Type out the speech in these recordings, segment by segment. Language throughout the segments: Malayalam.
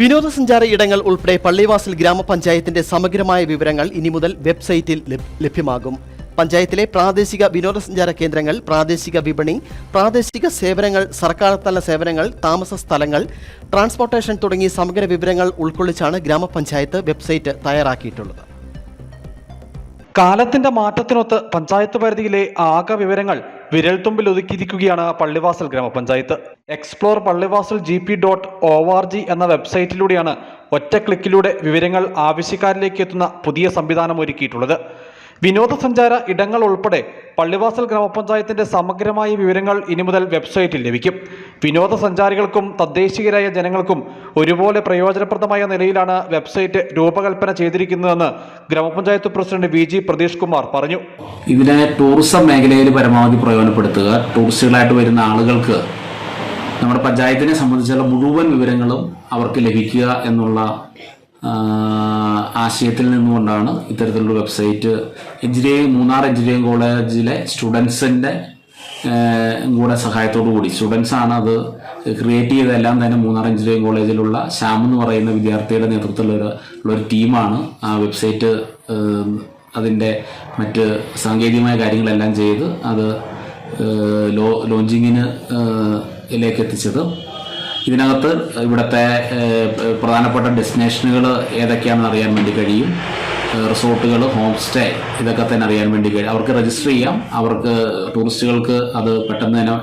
വിനോദസഞ്ചാര ഇടങ്ങൾ ഉൾപ്പെടെ പള്ളിവാസൽ ഗ്രാമപഞ്ചായത്തിന്റെ സമഗ്രമായ വിവരങ്ങൾ ഇനി മുതൽ വെബ്സൈറ്റിൽ ലഭ്യമാകും. പഞ്ചായത്തിലെ പ്രാദേശിക വിനോദസഞ്ചാര കേന്ദ്രങ്ങൾ പ്രാദേശിക വിപണി പ്രാദേശിക സേവനങ്ങൾ സർക്കാർ തല സേവനങ്ങൾ താമസ സ്ഥലങ്ങൾ ട്രാൻസ്പോർട്ടേഷൻ തുടങ്ങി സമഗ്ര വിവരങ്ങൾ ഉൾക്കൊള്ളിച്ചാണ് ഗ്രാമപഞ്ചായത്ത് വെബ്സൈറ്റ് തയ്യാറാക്കിയിട്ടുള്ളത്. കാലത്തിന്റെ മാറ്റത്തിനൊത്ത് പഞ്ചായത്ത് പരിധിയിലെ ആകെ വിവരങ്ങൾ വിരൽത്തുമ്പിൽ ഒതുക്കിയിരിക്കുകയാണ് പള്ളിവാസൽ ഗ്രാമപഞ്ചായത്ത്. Explore Pallivasal G P dot O R G എന്ന വെബ്സൈറ്റിലൂടെയാണ് ഒറ്റ ക്ലിക്കിലൂടെ വിവരങ്ങൾ ആവശ്യക്കാരിലേക്ക് എത്തുന്ന പുതിയ സംവിധാനം ഒരുക്കിയിട്ടുള്ളത്. വിനോദസഞ്ചാര ഇടങ്ങൾ ഉൾപ്പെടെ പള്ളിവാസൽ ഗ്രാമപഞ്ചായത്തിന്റെ സമഗ്രമായ വിവരങ്ങൾ ഇനി മുതൽ വെബ്സൈറ്റിൽ ലഭിക്കും. വിനോദസഞ്ചാരികൾക്കും തദ്ദേശീയരായ ജനങ്ങൾക്കും ഒരുപോലെ പ്രയോജനപ്രദമായ നിലയിലാണ് വെബ്സൈറ്റ് രൂപകൽപ്പന ചെയ്തിരിക്കുന്നതെന്ന് ഗ്രാമപഞ്ചായത്ത് president V G Prateesh Kumar പറഞ്ഞു. ഇതിനെ ടൂറിസം മേഖലയിൽ പരമാവധി പ്രയോജനപ്പെടുത്തുക ടൂറിസ്റ്റുകളായിട്ട് വരുന്ന ആളുകൾക്ക് നമ്മുടെ പഞ്ചായത്തിനെ സംബന്ധിച്ചുള്ള മുഴുവൻ വിവരങ്ങളും അവർക്ക് ലഭിക്കുക എന്നുള്ള ആശയത്തിൽ നിന്നുകൊണ്ടാണ് ഇത്തരത്തിലുള്ള വെബ്സൈറ്റ് എഞ്ചിനീയറിംഗ് മൂന്നാർ എഞ്ചിനീയറിംഗ് കോളേജിലെ സ്റ്റുഡൻസിന്റെ കൂടെ സഹായത്തോടു കൂടി. സ്റ്റുഡൻസാണ് അത് ക്രിയേറ്റ് ചെയ്തതെല്ലാം തന്നെ മൂന്നാർ എഞ്ചിനീയറിംഗ് കോളേജിലുള്ള ശ്യാം എന്ന് പറയുന്ന വിദ്യാർത്ഥിയുടെ നേതൃത്വത്തിലുള്ള ഒരു ടീമാണ് ആ വെബ്സൈറ്റ് അതിന്റെ മറ്റ് സാങ്കേതികമായ കാര്യങ്ങളെല്ലാം ചെയ്ത് അത് ലോ ലോഞ്ചിങ്ങിന് ിലേക്ക് എത്തിച്ചത്. ഇതിനകത്ത് ഇവിടുത്തെ പ്രധാനപ്പെട്ട ഡെസ്റ്റിനേഷനുകൾ ഏതൊക്കെയാണെന്ന് അറിയാൻ വേണ്ടി കഴിയും. റിസോർട്ടുകൾ ഹോം സ്റ്റേ ഇതൊക്കെ തന്നെ അറിയാൻ വേണ്ടി കഴിയും. അവർക്ക് രജിസ്റ്റർ ചെയ്യാം. അവർക്ക് ടൂറിസ്റ്റുകൾക്ക് അത് പെട്ടെന്ന് തന്നെ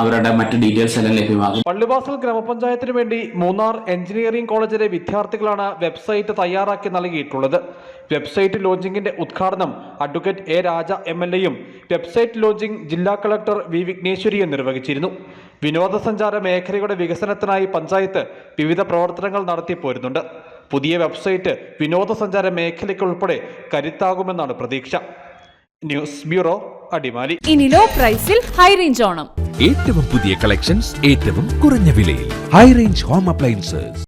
അവരുടെ മറ്റ് ഡീറ്റെയിൽസ് എല്ലാം ലഭ്യമാകും. പള്ളിവാസൽ ഗ്രാമപഞ്ചായത്തിന് വേണ്ടി മൂന്നാർ എഞ്ചിനീയറിംഗ് കോളേജിലെ വിദ്യാർത്ഥികളാണ് വെബ്സൈറ്റ് തയ്യാറാക്കി നൽകിയിട്ടുള്ളത്. വെബ്സൈറ്റ് ലോഞ്ചിങ്ങിന്റെ ഉദ്ഘാടനം advocate A Raja M L എയും വെബ്സൈറ്റ് ലോഞ്ചിംഗ് ജില്ലാ കളക്ടർ വി വിഘ്നേശ്വരിയും നിർവഹിച്ചിരുന്നു. വിനോദസഞ്ചാര മേഖലയുടെ വികസനത്തിനായി പഞ്ചായത്ത് വിവിധ പ്രവർത്തനങ്ങൾ നടത്തി പോരുന്നുണ്ട്. പുതിയ വെബ്സൈറ്റ് വിനോദസഞ്ചാര മേഖലയ്ക്കുൾപ്പെടെ കരുത്താകുമെന്നാണ് പ്രതീക്ഷ. News bureau Adimali. ഇനി ലോ പ്രൈസിൽ ഹൈ റേഞ്ച് ഓണം. ഏറ്റവും പുതിയ കളക്ഷൻസ് ഏറ്റവും കുറഞ്ഞ വിലയിൽ. High range home appliances